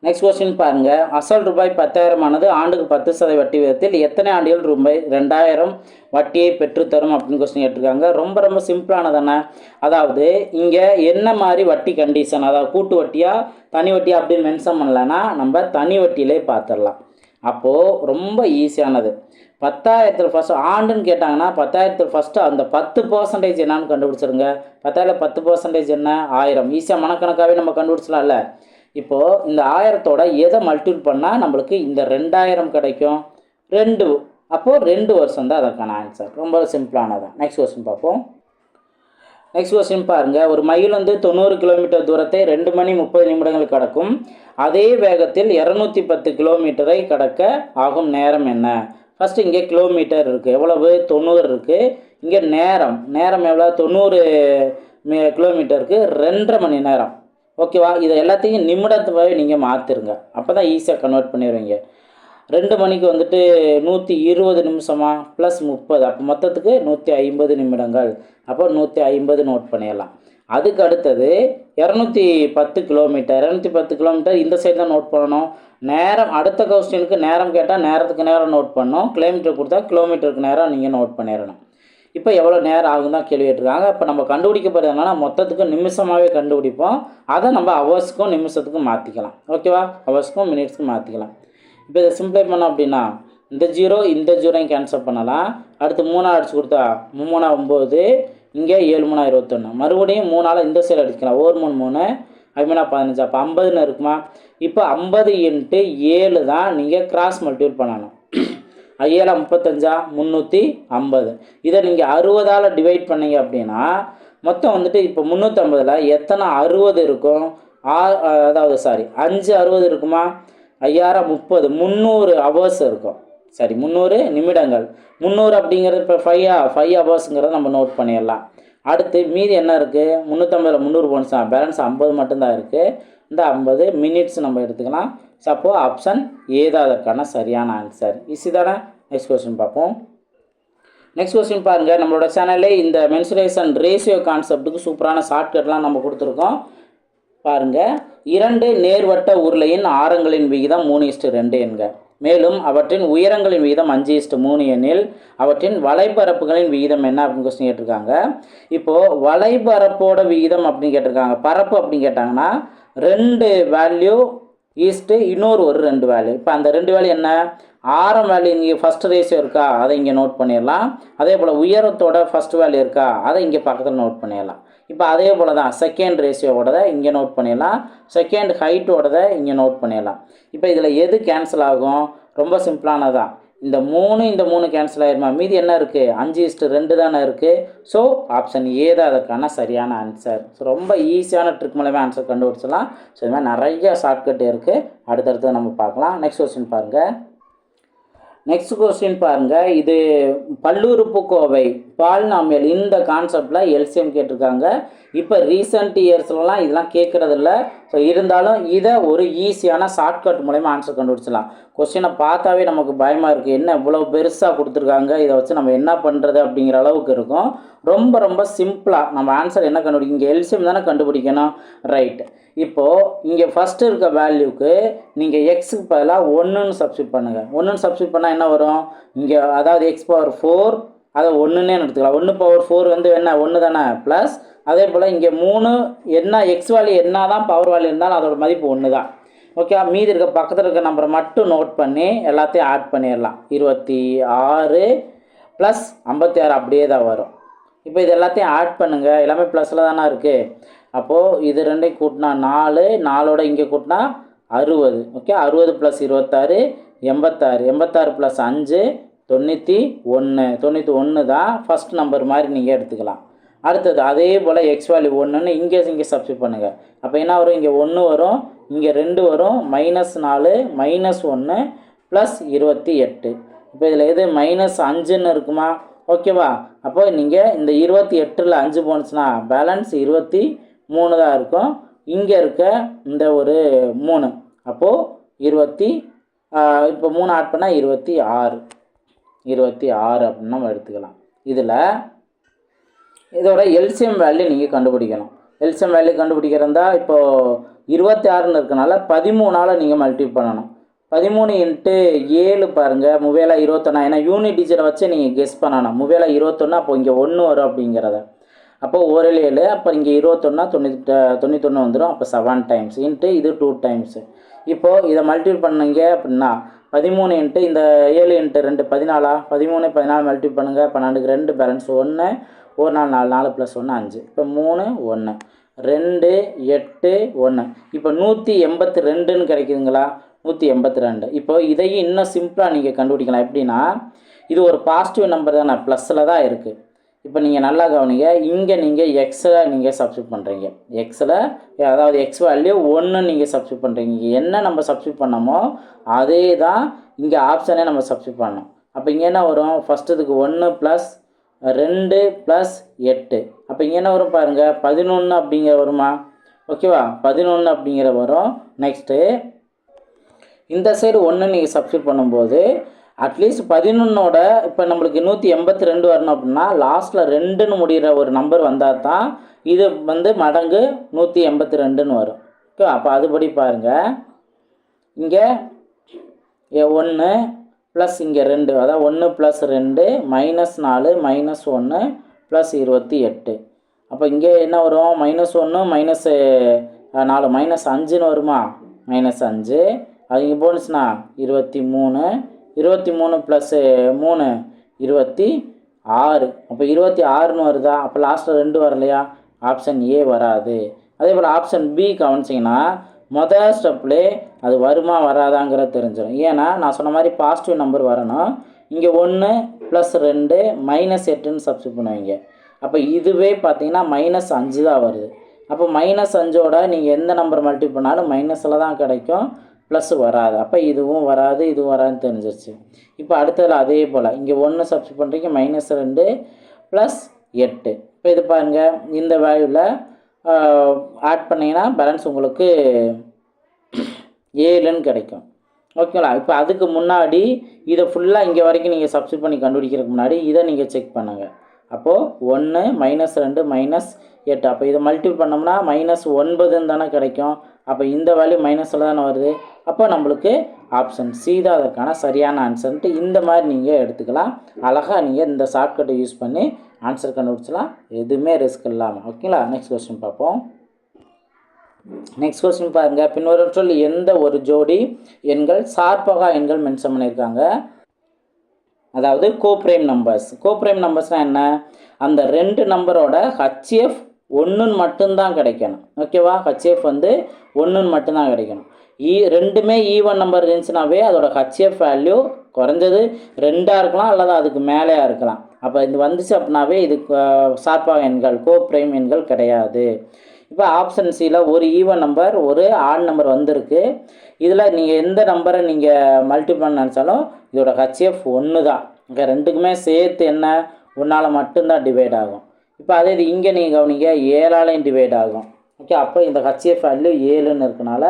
நெக்ஸ்ட் கொஸ்டின் பாருங்க. அசல் ரூபாய் பத்தாயிரமானது ஆண்டுக்கு பத்து சதவீத வட்டி விதத்தில் எத்தனை ஆண்டுகள் ரூபாய் ரெண்டாயிரம் வட்டியை பெற்றுத்தரும் அப்படின்னு கொஸ்டின் கேட்டிருக்காங்க. ரொம்ப ரொம்ப சிம்பிளானதானே? அதாவது இங்கே என்ன மாதிரி வட்டி கண்டிஷன் அதாவது கூட்டு வட்டியா தனி வட்டியா அப்படின்னு மென்ஷன் பண்ணலன்னா நம்ம தனி வட்டியிலே பார்த்துடலாம் அப்போது ரொம்ப ஈஸியானது பத்தாயிரத்தில் ஃபஸ்ட்டு ஆண்டுன்னு கேட்டாங்கன்னா பத்தாயிரத்தில் ஃபஸ்ட்டு அந்த பத்து பர்சன்டேஜ் என்னான்னு கண்டுபிடிச்சிருங்க. பத்தாயிரம் பத்து பர்சன்டேஜ் என்ன? ஆயிரம். ஈஸியாக மனக்கணக்காகவே நம்ம கண்டுபிடிச்சலாம்ல இப்போது இந்த ஆயிரத்தோட எதை மல்டிபிள் பண்ணால் நம்மளுக்கு இந்த ரெண்டாயிரம் கிடைக்கும்? ரெண்டு. அப்போது ரெண்டு வருஷம் தான் அதற்கான ஆன்சர் ரொம்ப சிம்பிளானதான் நெக்ஸ்ட் கொஸ்டின் பார்ப்போம். நெக்ஸ்ட் கொஸ்டின் பாருங்கள் ஒரு மயில் வந்து தொண்ணூறு கிலோமீட்டர் தூரத்தை ரெண்டு மணி முப்பது நிமிடங்கள் கடக்கும். அதே வேகத்தில் இரநூத்தி பத்து கிலோமீட்டரை கடக்க ஆகும் நேரம் என்ன? ஃபஸ்ட்டு இங்கே கிலோமீட்டர் இருக்குது எவ்வளவு? தொண்ணூறு இருக்குது இங்கே நேரம். நேரம் எவ்வளோ தொண்ணூறு மி- கிலோமீட்டருக்கு ரெண்டரை மணி நேரம். ஓகேவா? இதை எல்லாத்தையும் நிமிடத்துவே நீங்கள் மாற்றிருங்க அப்போ தான் ஈஸியாக கன்வெர்ட் பண்ணிடுவீங்க ரெண்டு மணிக்கு வந்துட்டு நூற்றி இருபது நிமிஷமா? ப்ளஸ் முப்பது. அப்போ மொத்தத்துக்கு நூற்றி ஐம்பது நிமிடங்கள். அப்போ நூற்றி ஐம்பது நோட் பண்ணிடலாம். அதுக்கு அடுத்தது இரநூத்தி பத்து கிலோமீட்டர் இரநூத்தி பத்து கிலோமீட்டர் இந்த சைடு தான் நோட் பண்ணணும். நேரம் அடுத்த கொஸ்டினுக்கு நேரம் கேட்டால் நேரத்துக்கு நேரம் நோட் பண்ணணும். கிலோமீட்டர் கொடுத்தா கிலோமீட்டருக்கு நேரம் நீங்கள் நோட் பண்ணிடணும். இப்போ எவ்வளோ நேரம் ஆகும் தான் கேள்வி கேட்டிருக்காங்க. இப்போ நம்ம கண்டுபிடிக்க போகிறது என்னன்னா மொத்தத்துக்கு நிமிஷமாகவே கண்டுபிடிப்போம். அதை நம்ம ஹவர்ஸுக்கும் நிமிஷத்துக்கும் மாற்றிக்கலாம் ஓகேவா ஹவர்ஸ்க்கும் மினிட்ஸ்க்கும் மாற்றிக்கலாம் இப்போ இதை சிம்ப்ளை பண்ணோம் அப்படின்னா இந்த ஜீரோ இந்த ஜீரோயும் கேன்சல் பண்ணலாம். அடுத்து மூணாக அடிச்சு கொடுத்தா மூணா ஒம்பது இங்கே ஏழு மூணா இருபத்தொன்று மறுபடியும் மூணால் இந்த சைடு அடிக்கலாம் ஒரு மூணு மூணு. ஐமீனா பதினஞ்சு. அப்போ ஐம்பதுன்னு இருக்குமா? இப்போ ஐம்பது இன்ட்டு ஏழு தான் நீங்கள் கிராஸ் மல்டிபிள் பண்ணணும். ஐயாயிரம் முப்பத்தஞ்சா? முந்நூற்றி ஐம்பது. இதை நீங்கள் அறுபதால் டிவைட் பண்ணீங்க அப்படின்னா மொத்தம் வந்துட்டு இப்போ முந்நூற்றம்பதில் எத்தனை அறுபது இருக்கும்? ஆ அதாவது சாரி அஞ்சு அறுபது இருக்குமா? ஐயாயிரம் முப்பது. முந்நூறு ஹவர்ஸ் இருக்கும். சரி முந்நூறு நிமிடங்கள். முந்நூறு அப்படிங்கிறது இப்போ ஃபைவ் ஃபைவ் ஹவர்ஸுங்கிறத நம்ம நோட் பண்ணிடலாம். அடுத்து மீதி என்ன இருக்குது முந்நூற்றம்பதில் முந்நூறு போன்ஸா பேலன்ஸ் ஐம்பது மட்டும்தான் இருக்குது இந்த ஐம்பது மினிட்ஸ் நம்ம எடுத்துக்கலாம். சப்போ ஆப்ஷன் ஏதான் அதற்கான சரியான ஆன்சர் ஈஸி தானே? நெக்ஸ்ட் கொஸ்டின் பார்ப்போம். நெக்ஸ்ட் கொஸ்டின் பாருங்கள் நம்மளோட சேனல்லே இந்த மென்சுரேஷன் ரேஷியோ கான்செப்ட்டுக்கு சூப்பரான ஷார்ட்கட்லாம் நம்ம கொடுத்துருக்கோம். பாருங்க. இரண்டு நேர்வட்ட உருளையின் ஆரங்களின் விகிதம் மூணு இஸ்டு ரெண்டு என்க. மேலும் அவற்றின் உயரங்களின் விகிதம் அஞ்சு இஸ்டு மூணு எனில் அவற்றின் வலைபரப்புகளின் விகிதம் என்ன அப்படின்னு கொஸ்டின் கேட்டிருக்காங்க. இப்போது வலைபரப்போட விகிதம் அப்படின்னு கேட்டிருக்காங்க. பரப்பு அப்படின்னு கேட்டாங்கன்னா ரெண்டு வேல்யூ ஈஸ்ட்டு இன்னொரு ஒரு ரெண்டு வேல்யூ இப்போ அந்த ரெண்டு வேல்யூ என்ன? ஆரம் வேல்யூ இங்கே ஃபஸ்ட் ரேஷியோ இருக்கா? அதை இங்கே நோட் பண்ணிடலாம். அதே போல் உயரத்தோட ஃபஸ்ட் வேல்யூ இருக்கா? அதை இங்கே பக்கத்தில் நோட் பண்ணிடலாம். இப்போ அதே போல் தான் செகண்ட் ரேஷியோவோடதை இங்கே நோட் பண்ணிடலாம். செகண்ட் ஹைட்டோடதை இங்கே நோட் பண்ணிடலாம். இப்போ இதில் எது கேன்சல் ஆகும்? ரொம்ப சிம்பிளானதான் இந்த மூணு இந்த மூணு கேன்சல் ஆயிருமா? மீதி என்ன இருக்குது அஞ்சு இஸ்ட்டு ரெண்டு தானே இருக்குது ஸோ ஆப்ஷன் ஏ தான் அதற்கான சரியான ஆன்சர் ஸோ ரொம்ப ஈஸியான ட்ரிக் மூலமே ஆன்சர் கண்டுபிடிச்சலாம் ஸோ இது மாதிரி நிறைய ஷார்ட்கட் இருக்குது அடுத்தடுத்து நம்ம பார்க்கலாம். நெக்ஸ்ட் கொஸ்டின் பாருங்கள் நெக்ஸ்ட் கொஸ்டின் பாருங்க. இது பல்லுறுப்புக்கோவை பாலினாமியல் இந்த கான்செப்டில் எல்சிஎம் கேட்டிருக்காங்க. இப்போ ரீசெண்ட் இயர்ஸ்லலாம் இதெல்லாம் கேட்குறதில்ல. ஸோ இருந்தாலும் இதை ஒரு ஈஸியான ஷார்ட்கட் மூலயமா ஆன்சர் கண்டுபிடிச்சலாம் கொஸ்டினை பார்த்தாவே நமக்கு பயமாக இருக்குது என்ன இவ்வளோ பெருசாக கொடுத்துருக்காங்க? இதை வச்சு நம்ம என்ன பண்ணுறது அப்படிங்கிற அளவுக்கு இருக்கும். ரொம்ப ரொம்ப சிம்பிளாக நம்ம ஆன்சர் என்ன கண்டுபிடிக்கும் இங்கே எல்சிஎம் தானே கண்டுபிடிக்கணும். ரைட் இப்போது இங்கே ஃபஸ்ட்டு இருக்க வேல்யூக்கு நீங்கள் எக்ஸுக்கு பதிலாக ஒன்றுன்னு சப்ஸ்டியூட் பண்ணுங்கள் ஒன்றுன்னு சப்ஸ்டியூட் பண்ணால் என்ன வரும்? இங்கே அதாவது எக்ஸ் பவர் ஃபோர் அதை ஒன்றுன்னே எடுத்துக்கலாம் ஒன்று பவர் ஃபோர் வந்து என்ன? ஒன்று தானே? ப்ளஸ் அதே போல் இங்கே மூணு என்ன எக்ஸ் வேல்யூ என்ன தான் பவர் வேல்யூ இருந்தாலும் அதோட மதிப்பு ஒன்று தான் ஓகே மீதி இருக்க பக்கத்தில் இருக்க நம்பரை மட்டும் நோட் பண்ணி எல்லாத்தையும் ஆட் பண்ணிடலாம். இருபத்தி ஆறு ப்ளஸ் ஐம்பத்தி ஆறு அப்படியே தான் வரும். இப்போ இது எல்லாத்தையும் ஆட் பண்ணுங்கள் எல்லாமே ப்ளஸில் தானே இருக்குது அப்போது இது ரெண்டையும் கூட்டினா நாலு நாலோட இங்கே கூட்டினா அறுபது. ஓகே அறுபது ப்ளஸ் இருபத்தாறு எண்பத்தாறு. எண்பத்தாறு ப்ளஸ் அஞ்சு தொண்ணூற்றி ஒன்று தொண்ணூற்றி ஒன்று தான் ஃபஸ்ட் நம்பர் மாதிரி நீங்கள் எடுத்துக்கலாம். அடுத்தது அதே போல் எக்ஸ் வேல்யூ ஒன்றுன்னு இங்கே இங்கே சப்ஸ்டியூட் பண்ணுங்கள் அப்போ என்ன வரும்? இங்கே ஒன்று வரும் இங்கே ரெண்டு வரும் மைனஸ் நாலு மைனஸ் ஒன்று ப்ளஸ் இருபத்தி எட்டு. இப்போ இதில் எது? மைனஸ் அஞ்சுன்னு இருக்குமா? ஓகேவா அப்போ நீங்கள் இந்த இருபத்தி எட்டில் அஞ்சு போனுச்சுன்னா பேலன்ஸ் இருபத்தி மூணு தான் இருக்கும். இங்கே இருக்க இந்த ஒரு மூணு. அப்போது இருபத்தி இப்போ மூணு ஆட் பண்ணால் இருபத்தி ஆறு. இருபத்தி ஆறு அப்படின்னு நம்ம எடுத்துக்கலாம். இதில் இதோட எல்சிஎம் வேல்யூ நீங்கள் கண்டுபிடிக்கணும். எல்சிஎம் வேல்யூ கண்டுபிடிக்கிறதா இப்போது இருபத்தி ஆறுன்னு இருக்கனால பதிமூணால் நீங்கள் மல்டி பண்ணணும். பதிமூணு இன்ட்டு ஏழு பாருங்கள் முவேலா இருபத்தொன்னா ஏன்னா யூனிட் டிஜிட்டை வச்சு நீங்கள் கெஸ் பண்ணணும். முவேலா இருபத்தொன்று அப்போ இங்கே ஒன்று வரும் அப்படிங்கிறத. அப்போ ஒரு ஏழு அப்போ இங்கே இருபத்தொன்னா தொண்ணூற்றி தொண்ணூத்தொன்று வந்துடும் அப்போ செவன் டைம்ஸ் இன்ட்டு இது டூ டைம்ஸு இப்போது இதை மல்டிபிள் பண்ணீங்க அப்படின்னா பதிமூணு இன்ட்டு இந்த ஏழு இன்ட்டு ரெண்டு பதினாலா? பதிமூணு பதினாலு மல்டி பண்ணுங்கள் பன்னெண்டுக்கு ரெண்டு பேலன்ஸ் ஒன்று ஒரு நாள் நாலு நாலு ப்ளஸ் ஒன்று அஞ்சு. இப்போ மூணு ஒன்று ரெண்டு எட்டு ஒன்று இப்போ நூற்றி எண்பத்தி ரெண்டுன்னு கிடைக்குதுங்களா? நூற்றி எண்பத்தி ரெண்டு இப்போ இதையும் இன்னும் சிம்பிளாக நீங்கள் கண்டுபிடிக்கலாம். எப்படின்னா இது ஒரு பாசிட்டிவ் நம்பர் தானே. ப்ளஸில் தான் இருக்குது இப்போ நீங்கள் நல்லா கவனிங்க இங்கே நீங்கள் எக்ஸில் நீங்கள் சப்ஸ்டியூட் பண்ணுறீங்க எக்ஸில் அதாவது எக்ஸ் வேல்யூ ஒன்று நீங்கள் சப்ஸ்டியூட் பண்ணுறீங்க என்ன நம்ம சப்ஸ்டியூட் பண்ணமோ அதே தான் இங்கே ஆப்ஷனே நம்ம சப்ஸ்டியூட் பண்ணோம் அப்போ இங்கே என்ன வரும்? ஃபஸ்ட்டு இதுக்கு ஒன்று ப்ளஸ் ரெண்டு ப்ளஸ் எட்டு. அப்போ இங்கே என்ன வரும் பாருங்கள் பதினொன்று அப்படிங்கிற வருமா? ஓகேவா பதினொன்று அப்படிங்கிற வரும். நெக்ஸ்ட்டு இந்த சைடு ஒன்று நீங்கள் சப்ஸ்டியூட் பண்ணும்போது அட்லீஸ்ட் பதினொன்னோட இப்போ நம்மளுக்கு நூற்றி எண்பத்தி ரெண்டு வரணும் அப்படின்னா லாஸ்ட்டில் ரெண்டுன்னு முடிகிற ஒரு நம்பர் வந்தால் தான் இது வந்து மடங்கு நூற்றி எண்பத்தி ரெண்டுன்னு வரும். ஓகே அப்போ அதுபடி பாருங்கள் இங்கே ஒன்று ப்ளஸ் இங்கே ரெண்டு அதாவது ஒன்று ப்ளஸ் ரெண்டு மைனஸ் நாலு மைனஸ் ஒன்று ப்ளஸ் இருபத்தி எட்டு. அப்போ இங்கே என்ன வரும்? மைனஸ் ஒன்று மைனஸ் நாலு மைனஸ் அஞ்சுன்னு வருமா? மைனஸ் அஞ்சு. அது இங்கே போனுச்சுன்னா இருபத்தி மூணு இருபத்தி மூணு ப்ளஸ்ஸு மூணு இருபத்தி ஆறு. அப்போ இருபத்தி ஆறுன்னு வருதா? அப்போ லாஸ்ட்டில் ரெண்டு வரலையா? ஆப்ஷன் ஏ வராது. அதே போல் ஆப்ஷன் பி கவனிச்சிங்கன்னா மொதல் ஸ்டெப்லே அது வருமா வராதாங்கிறது தெரிஞ்சிடும் ஏன்னா நான் சொன்ன மாதிரி பாசிட்டிவ் நம்பர் வரணும். இங்கே ஒன்று ப்ளஸ் ரெண்டு மைனஸ் எட்டுன்னு சப்ஸ்டியூட் பண்ணுவீங்க. அப்போ இதுவே பார்த்தீங்கன்னா மைனஸ் அஞ்சு தான் வருது. அப்போ மைனஸ் அஞ்சோட நீங்கள் எந்த நம்பர் மல்டிப் பண்ணாலும் மைனஸில் தான் கிடைக்கும். ப்ளஸ் வராது. அப்போ இதுவும் வராது இதுவும் வராதுன்னு தெரிஞ்சிருச்சு. இப்போ அடுத்ததில் அதே போல். இங்கே ஒன்று சப்ஸ்டியூட் பண்ணுறீங்க மைனஸ் ரெண்டு ப்ளஸ் எட்டு. இப்போ இது பாருங்கள் இந்த வேல்யூவில் ஆட் பண்ணிங்கன்னா பேலன்ஸ் உங்களுக்கு ஏழுன்னு கிடைக்கும். ஓகேங்களா இப்போ அதுக்கு முன்னாடி இதை ஃபுல்லாக இங்கே வரைக்கும் நீங்கள் சப்ஸ்டியூட் பண்ணி கண்டுபிடிக்கிறதுக்கு முன்னாடி இதை நீங்கள் செக் பண்ணுங்கள் அப்போது ஒன்று மைனஸ் ரெண்டு மைனஸ் எட்டு. அப்போ இதை மல்டிபிள் பண்ணோம்னா மைனஸ் ஒன்பதுன்னு தானே கிடைக்கும். அப்போ இந்த வேல்யூ மைனஸில் தானே வருது? அப்போ நம்மளுக்கு ஆப்ஷன் சி தான். அதற்கான சரியான ஆன்சர்ன்ட்டு இந்த மாதிரி நீங்கள் எடுத்துக்கலாம். அழகாக நீங்கள் இந்த ஷார்ட்கட்டை யூஸ் பண்ணி ஆன்சர் கண்டுபிடிச்சலாம் எதுவுமே ரிஸ்க் இல்லாமல் ஓகேங்களா நெக்ஸ்ட் கொஸ்டின் பார்ப்போம். நெக்ஸ்ட் கொஸ்டின் பாருங்கள் பின்வருவற்றில் எந்த ஒரு ஜோடி எண்கள்? சார்பகா எண்கள் மென்ஷன் பண்ணியிருக்காங்க. அதாவது கோப்ரேம் நம்பர்ஸ் கோப்ரேம் நம்பர்ஸ்னால் என்ன? அந்த ரெண்டு நம்பரோட ஹச்எஃப் ஒன்றுன்னு மட்டும்தான் கிடைக்கணும். ஓகேவா? ஹச்எஃப் வந்து ஒன்றுன்னு மட்டும்தான் கிடைக்கணும். ஈ ரெண்டுமே e ஈவன் நம்பர் இருந்துச்சுனாவே அதோட ஹச்எஃப் வேல்யூ குறைஞ்சது. ரெண்டாக இருக்கலாம் அல்லது அதுக்கு மேலேயா இருக்கலாம். அப்போ இது வந்துச்சு அப்படின்னாவே இது சார்பாக எண்கள் கோ பிரைம் எண்கள் கிடையாது. இப்போ ஆப்ஷன் சியில் ஒரு e ஈவன் நம்பர் ஒரு ஆட் நம்பர் வந்திருக்கு. இதில் நீங்கள் எந்த நம்பரை நீங்கள் மல்டி பண்ண நினச்சாலும் இதோட ஹச்எஃப் ஒன்று தான் இங்கே ரெண்டுக்குமே சேர்த்து என்ன? ஒன்றால் மட்டும்தான் டிவைட் ஆகும். இப்போ அதே இது இங்கே நீங்கள் கவனிங்க ஏழாலையும் டிவைட் ஆகும். ஓகே அப்போ இந்த ஹச்சிஎஃப் வேல்யூ ஏழுன்னு இருக்கனால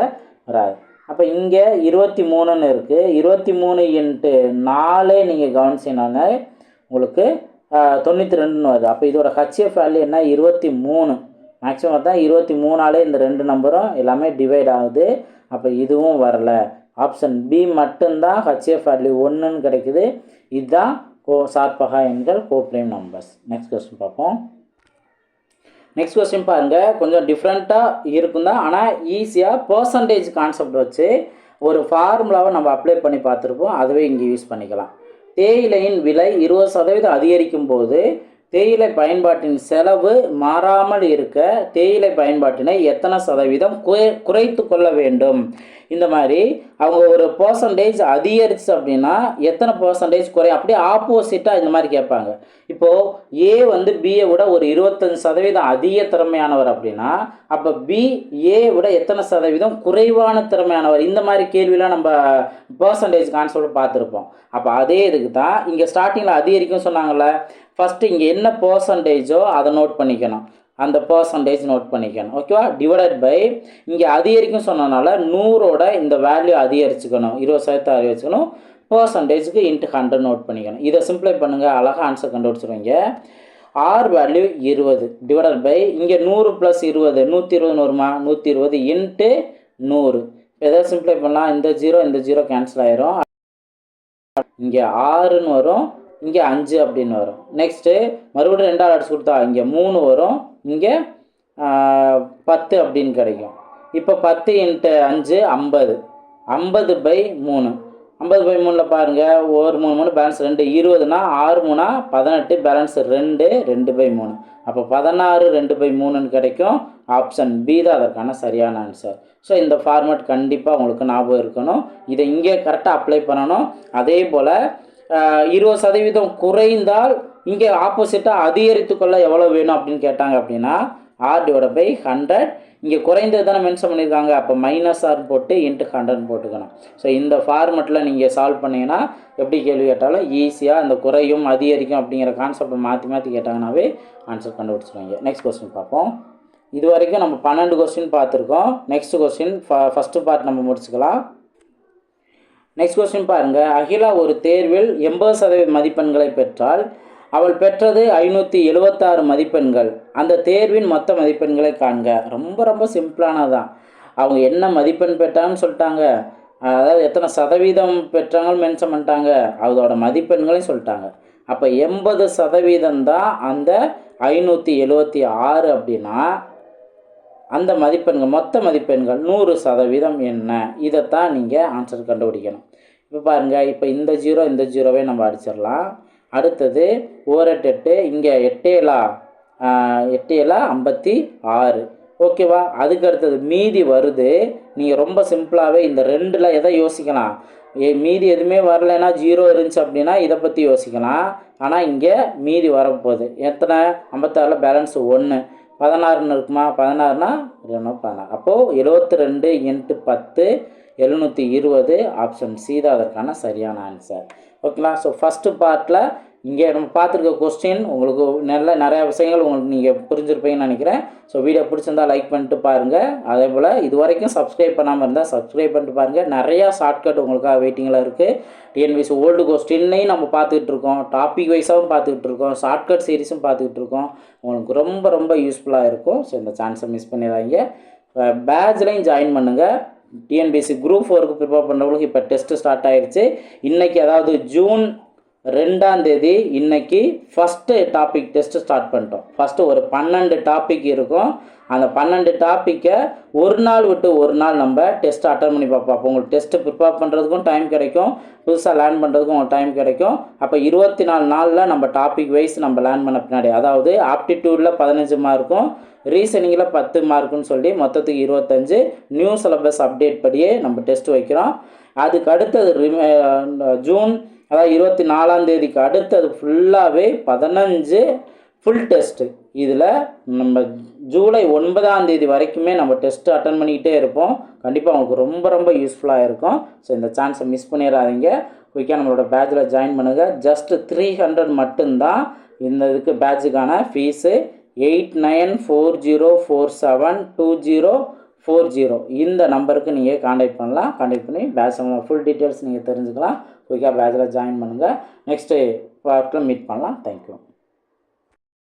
வராது. அப்போ இங்கே இருபத்தி மூணுன்னு இருக்குது இருபத்தி மூணு இன்ட்டு நாலே நீங்கள் கவனிச்சினாலே உங்களுக்கு தொண்ணூற்றி ரெண்டுன்னு வருது. அப்போ இதோட ஹச்சிஎஃப் வேல்யூ என்ன? இருபத்தி மூணு. மேக்ஸிமம் தான் இருபத்தி மூணாலே இந்த ரெண்டு நம்பரும் எல்லாமே டிவைட் ஆகுது. அப்போ இதுவும் வரல. ஆப்ஷன் பி மட்டும்தான் ஹச்சிஎஃப் வேல்யூ ஒன்றுன்னு கிடைக்குது. இதுதான் கோ சார்பகா எண்கள் கோப்ரேம் நம்பர்ஸ். நெக்ஸ்ட் கொஸ்டின் பார்ப்போம். நெக்ஸ்ட் கொஸ்டின் பாருங்கள் கொஞ்சம் டிஃப்ரெண்ட்டாக இருக்கும் தான் ஆனால் ஈஸியாக பர்சன்டேஜ் கான்செப்ட் வச்சு ஒரு ஃபார்முலாவை நம்ம அப்ளை பண்ணி பார்த்துருப்போம். அதுவே இங்கே யூஸ் பண்ணிக்கலாம். தேயிலையின் விலை இருபது சதவீதம் அதிகரிக்கும் போது தேயிலை பயன்பாட்டின் செலவு மாறாமல் இருக்க தேயிலை பயன்பாட்டினை எத்தனை சதவீதம் குறை குறைத்து கொள்ள வேண்டும்? இந்த மாதிரி அவங்க ஒரு பர்சன்டேஜ் அதிகரிச்சு அப்படின்னா எத்தனை பர்சன்டேஜ் குறை? அப்படியே ஆப்போசிட்டாக இந்த மாதிரி கேட்பாங்க. இப்போது ஏ வந்து பிஏ விட ஒரு இருபத்தஞ்சு சதவீதம் அதிக திறமையானவர் அப்படின்னா அப்போ பி ஏ விட எத்தனை சதவீதம் குறைவான திறமையானவர்? இந்த மாதிரி கேள்விலாம் நம்ம பர்சன்டேஜ் கான்செப்ட் பார்த்துருப்போம். அப்போ அதே இதுக்கு தான் இங்கே ஸ்டார்டிங்கில் அதிகரிக்கும் சொன்னாங்கல்ல ஃபஸ்ட்டு இங்கே என்ன பர்சன்டேஜோ அதை நோட் பண்ணிக்கணும். அந்த பர்சன்டேஜ் நோட் பண்ணிக்கணும். ஓகேவா டிவைடட் பை இங்கே அதிகரிக்கும் சொன்னனால நூறோட இந்த வேல்யூ அதிகரிச்சுக்கணும். இருபது சதவீதத்தை அதிகரிச்சுக்கணும். பர்சன்டேஜுக்கு இன்ட்டு ஹண்ட்ரட் நோட் பண்ணிக்கணும். இதை சிம்ப்ளை பண்ணுங்கள் அழகாக ஆன்சர் கண்டுபிடிச்சிருவீங்க ஆர் வேல்யூ இருபது. டிவைடட் பை இங்கே நூறு ப்ளஸ் இருபது. நூற்றி இருபது நூறுமா? நூற்றி இருபது இன்ட்டு நூறு. எதாவது சிம்ப்ளை பண்ணலாம்? இந்த ஜீரோ இந்த ஜீரோ கேன்சல் ஆயிரும். இங்கே ஆறுன்னு வரும். இங்கே அஞ்சு அப்படின்னு வரும். நெக்ஸ்ட்டு மறுபடியும் ரெண்டாவது அடிச்சு கொடுத்தா இங்கே மூணு வரும். இங்கே பத்து அப்படின்னு கிடைக்கும். இப்போ பத்து இன்ட்டு அஞ்சு ஐம்பது. ஐம்பது பை மூணு. ஐம்பது பை மூணில் பாருங்கள் ஒரு மூணு மூணு பேலன்ஸ் ரெண்டு. இருபதுனா ஆறு மூணா பதினெட்டு பேலன்ஸ் ரெண்டு ரெண்டு பை மூணு. அப்போ பதினாறு ரெண்டு பை மூணுன்னு கிடைக்கும். ஆப்ஷன் பி தான் அதற்கான சரியான ஆன்சர் ஸோ இந்த ஃபார்மேட் கண்டிப்பாக உங்களுக்கு ஞாபகம் இருக்கணும். இதை இங்கே கரெக்டாக அப்ளை பண்ணணும். அதே போல் இருபது சதவீதம் குறைந்தால் இங்கே ஆப்போசிட்டாக அதிகரித்து கொள்ள எவ்வளோ வேணும் அப்படின்னு கேட்டாங்க அப்படின்னா ஆர் டிவைட் பை ஹண்ட்ரட் இங்கே குறைந்தது தானே மென்ஷன் பண்ணியிருக்காங்க. அப்போ மைனஸ் ஆர் போட்டு இன்ட்டு ஹண்ட்ரட் போட்டுக்கணும். ஸோ இந்த ஃபார்மெட்டில் நீங்கள் சால்வ் பண்ணிங்கன்னா எப்படி கேள்வி கேட்டாலும் ஈஸியாக அந்த குறையும் அதிகரிக்கும் அப்படிங்கிற கான்செப்டை மாற்றி மாற்றி கேட்டாங்கன்னாவே ஆன்சர் கண்டுபிடிச்சிருவாங்க. நெக்ஸ்ட் கொஸ்டின் பார்ப்போம். இது வரைக்கும் நம்ம பன்னெண்டு கொஸ்டின் பார்த்துருக்கோம். நெக்ஸ்ட் கொஸ்டின் ஃபஸ்ட்டு பார்ட் நம்ம முடிச்சுக்கலாம். நெக்ஸ்ட் கொஸ்டின் பாருங்கள் அகிலா ஒரு தேர்வில் எண்பது சதவீத மதிப்பெண்களை பெற்றால் அவள் பெற்றது ஐநூற்றி எழுபத்தாறு மதிப்பெண்கள். அந்த தேர்வின் மொத்த மதிப்பெண்களை காண்க. ரொம்ப ரொம்ப சிம்பிளானதான். அவங்க என்ன மதிப்பெண் பெற்றாங்கன்னு சொல்லிட்டாங்க. அதாவது எத்தனை சதவீதம் பெற்றாங்கன்னு மென்ஷன் பண்ணிட்டாங்க. அதோட மதிப்பெண்களையும் சொல்லிட்டாங்க. அப்போ எண்பது சதவீதம் தான் அந்த ஐநூற்றி எழுபத்தி ஆறு அப்படின்னா அந்த மதிப்பெண்கள் மொத்த மதிப்பெண்கள் நூறு சதவீதம் என்ன? இதைத்தான் நீங்கள் ஆன்சர் கண்டுபிடிக்கணும். இப்போ பாருங்கள் இப்போ இந்த ஜீரோ இந்த ஜீரோவே நம்ம அடிச்சிடலாம். அடுத்தது ஓரெட்டு எட்டு இங்கே எட்டேலா எட்டேலா ஐம்பத்தி ஆறு. ஓகேவா அதுக்கு அடுத்தது மீதி வருது. நீங்கள் ரொம்ப சிம்பிளாகவே இந்த ரெண்டில் எதை யோசிக்கலாம்? ஏ மீதி எதுவுமே வரலைன்னா ஜீரோ இருந்துச்சு அப்படின்னா இதை பற்றி யோசிக்கலாம். ஆனால் இங்கே மீதி வரப்போகுது. எத்தனை? ஐம்பத்தாறில் பேலன்ஸ் ஒன்று பதினாறுன்னு இருக்குமா? பதினாறுனா ரெண்டு பதினாறு. அப்போது எழுபத்தி ரெண்டு இன்ட்டு பத்து எழுநூற்றி இருபது ஆப்ஷன் சி தான் அதற்கான சரியான ஆன்சர் ஓகேங்களா? ஸோ ஃபஸ்ட்டு பார்ட்டில் இங்கே நம்ம பார்த்துருக்க கொஸ்டின் உங்களுக்கு நல்ல நிறையா விஷயங்கள் உங்களுக்கு நீங்கள் புரிஞ்சிருப்பீங்கன்னு நினைக்கிறேன். ஸோ வீடியோ பிடிச்சிருந்தா லைக் பண்ணிட்டு பாருங்கள் அதே போல் இது வரைக்கும் சப்ஸ்கிரைப் பண்ணாமல் இருந்தால் சப்ஸ்கிரைப் பண்ணிட்டு பாருங்கள் நிறையா ஷார்ட்கட் உங்களுக்காக வெயிட்டிங்கில் இருக்குது டிஎன்பிசி ஓல்டு கொஸ்டின்னையும் நம்ம பார்த்துக்கிட்டு இருக்கோம். டாபிக் வைஸாகவும் பார்த்துக்கிட்டு இருக்கோம். ஷார்ட்கட் சீரிஸும் பார்த்துக்கிட்டு இருக்கோம். உங்களுக்கு ரொம்ப ரொம்ப யூஸ்ஃபுல்லாக இருக்கும். ஸோ இந்த சான்ஸை மிஸ் பண்ணிடாதீங்க. பேட்ச்லையும் ஜாயின் பண்ணுங்கள் டிஎன்பிஎஸ்சி குரூப் ஃபோருக்கு ப்ரிப்பேர் பண்ணுறவங்களுக்கு இப்போ டெஸ்ட்டு ஸ்டார்ட் ஆயிடுச்சு இன்றைக்கி அதாவது ஜூன் ரெண்டாம் தேதி இன்னைக்கு ஃபஸ்ட்டு டாபிக் டெஸ்ட்டு ஸ்டார்ட் பண்ணிட்டோம். ஃபஸ்ட்டு ஒரு பன்னெண்டு டாபிக் இருக்கும். அந்த பன்னெண்டு டாப்பிக்கை ஒரு நாள் விட்டு ஒரு நாள் நம்ம டெஸ்ட் அட்டன் பண்ணி பார்ப்போம். அப்போ உங்களுக்கு டெஸ்ட்டு ப்ரிப்பேர் பண்ணுறதுக்கும் டைம் கிடைக்கும். புதுசாக லேர்ன் பண்ணுறதுக்கும் டைம் கிடைக்கும். அப்போ இருபத்தி நாலு நாளில் நம்ம டாபிக் வைஸ் நம்ம லேர்ன் பண்ண பின்னாடி அதாவது ஆப்டிடியூடில் பதினஞ்சு மார்க்கும் ரீசனிங்கில் பத்து மார்க்குன்னு சொல்லி மொத்தத்துக்கு இருபத்தஞ்சு நியூ சிலபஸ் அப்டேட் படியே நம்ம டெஸ்ட் வைக்கிறோம். அதுக்கு அடுத்தது ரிமே ஜூன் அதாவது இருபத்தி நாலாம் தேதிக்கு அடுத்தது ஃபுல்லாகவே பதினஞ்சு ஃபுல் டெஸ்ட்டு இதில் நம்ம ஜூலை ஒன்பதாம் தேதி வரைக்குமே நம்ம டெஸ்ட்டு அட்டன் பண்ணிக்கிட்டே இருப்போம். கண்டிப்பாக உங்களுக்கு ரொம்ப ரொம்ப யூஸ்ஃபுல்லாக இருக்கும். ஸோ இந்த சான்ஸை மிஸ் பண்ணிடாதீங்க. குயிக்காக நம்மளோட பேட்சில் ஜாயின் பண்ணுங்கள் ஜஸ்ட்டு த்ரீ ஹண்ட்ரட் மட்டும்தான் இந்த இதுக்கு பேட்சுக்கான fees eight nine four zero four seven two zero four zero இந்த நம்பருக்கு நீங்கள் காண்டாக்ட் பண்ணலாம். காண்டாக்ட் பண்ணி பேட்ச் ஃபுல் டீட்டெயில்ஸ் நீங்கள் தெரிஞ்சுக்கலாம். குயிக்காக பேச்சில் ஜாயின் பண்ணுங்கள் நெக்ஸ்ட்டு பார்ட்டில் மீட் பண்ணலாம். தேங்க்யூ